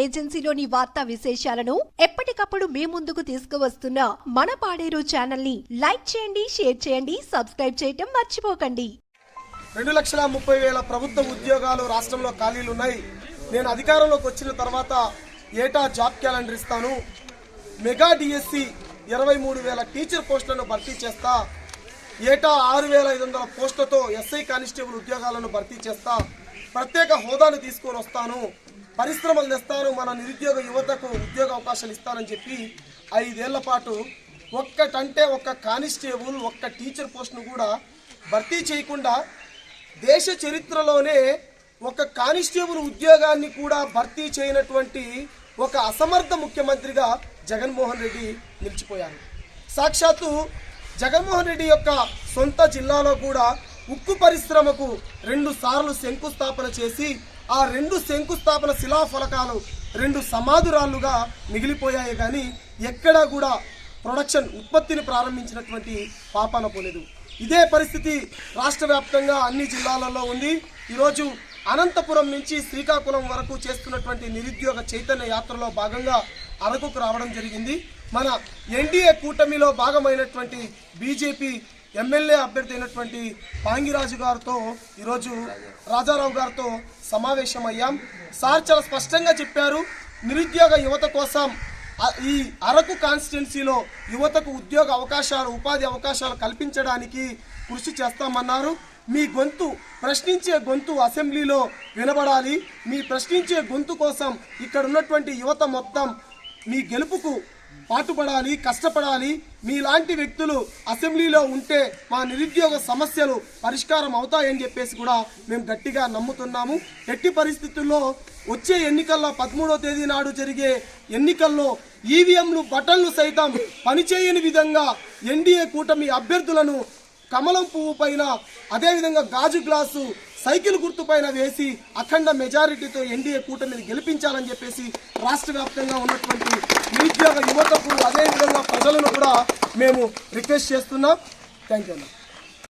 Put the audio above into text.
ఏజెన్సీలోని వార్తా విశేషాలను ఎప్పటికప్పుడు మీ ముందుకు తీసుకువస్తున్న మన పాడేరు ఛానల్ని లైక్ చేయండి షేర్ చేయండి సబ్స్క్రైబ్ చేయటం మర్చిపోకండి. రెండు లక్షల ముప్పై వేల ప్రభుత్వ ఉద్యోగాలు రాష్ట్రంలో ఖాళీలు ఉన్నాయి. నేను అధికారంలోకి వచ్చిన తర్వాత ఏటా జాబ్ క్యాలెండర్ ఇస్తాను. మెగా డిఎస్సి ఇరవై మూడు వేల టీచర్ పోస్టులను భర్తీ చేస్తా. ఏటా ఆరు వేల ఐదు వందల పోస్టులతో ఎస్ఐ కానిస్టేబుల్ ఉద్యోగాలను భర్తీ చేస్తా. ప్రత్యేక హోదాను తీసుకొని వస్తాను. పరిశ్రమలు తెస్తాను మన నిరుద్యోగ యువతకు ఉద్యోగ అవకాశాలు ఇస్తానని చెప్పి ఐదేళ్ళ పాటు ఒక్కటంటే ఒక్క కానిస్టేబుల్ ఒక్క టీచర్ పోస్ట్ను కూడా భర్తీ చేయకుండా దేశ చరిత్రలోనే ఒక కానిస్టేబుల్ ఉద్యోగాన్ని కూడా భర్తీ చేయనటువంటి ఒక అసమర్థ ముఖ్యమంత్రిగా జగన్మోహన్ రెడ్డి నిలిచిపోయారు. సాక్షాత్తు జగన్మోహన్ రెడ్డి యొక్క సొంత జిల్లాలో కూడా ఉక్కు పరిశ్రమకు రెండు సార్లు శంకుస్థాపన చేసి ఆ రెండు శంకుస్థాపన శిలాఫలకాలు రెండు సమాధురాలుగా మిగిలిపోయాయి కానీ ఎక్కడా కూడా ప్రొడక్షన్ ఉత్పత్తిని ప్రారంభించినటువంటి పాపాన పోలేదు. ఇదే పరిస్థితి రాష్ట్ర వ్యాప్తంగా అన్ని జిల్లాలలో ఉంది. ఈరోజు అనంతపురం నుంచి శ్రీకాకుళం వరకు చేస్తున్నటువంటి నిరుద్యోగ చైతన్య యాత్రలో భాగంగా అరకుకు రావడం జరిగింది. మన ఎన్డీఏ కూటమిలో భాగమైనటువంటి బీజేపీ ఎమ్మెల్యే అభ్యర్థి అయినటువంటి పాంగిరాజు గారితో ఈరోజు రాజారావు గారితో సమావేశమయ్యాం. సార్ చాలా స్పష్టంగా చెప్పారు నిరుద్యోగ యువత కోసం ఈ అరకు కాన్స్టిట్యున్సీలో యువతకు ఉద్యోగ అవకాశాలు ఉపాధి అవకాశాలు కల్పించడానికి కృషి చేస్తామన్నారు. మీ గొంతు ప్రశ్నించే గొంతు అసెంబ్లీలో వినబడాలి. మీ ప్రశ్నించే గొంతు కోసం ఇక్కడ ఉన్నటువంటి యువత మొత్తం మీ గెలుపుకు పాటుపడాలి కష్టపడాలి. మీలాంటి వ్యక్తులు అసెంబ్లీలో ఉంటే మా నిరుద్యోగ సమస్యలు పరిష్కారం అవుతాయని చెప్పేసి కూడా మేము గట్టిగా నమ్ముతున్నాము. ఎట్టి పరిస్థితుల్లో వచ్చే ఎన్నికల్లో పదమూడో తేదీ నాడు జరిగే ఎన్నికల్లో ఈవీఎంలు బటన్లు సైతం పనిచేయని విధంగా ఎన్డీఏ కూటమి అభ్యర్థులను కమలం పువ్వు పైన అదేవిధంగా గాజు గ్లాసు సైకిల్ గుర్తు పైన వేసి అఖండ మెజారిటీతో ఎన్డీఏ కూటమిని గెలిపించాలని చెప్పేసి రాష్ట్ర వ్యాప్తంగా ఉన్నటువంటి నిరుద్యోగ యువతకు అదేవిధంగా ప్రజలను కూడా మేము రిక్వెస్ట్ చేస్తున్నాం. థ్యాంక్ యూ అన్న.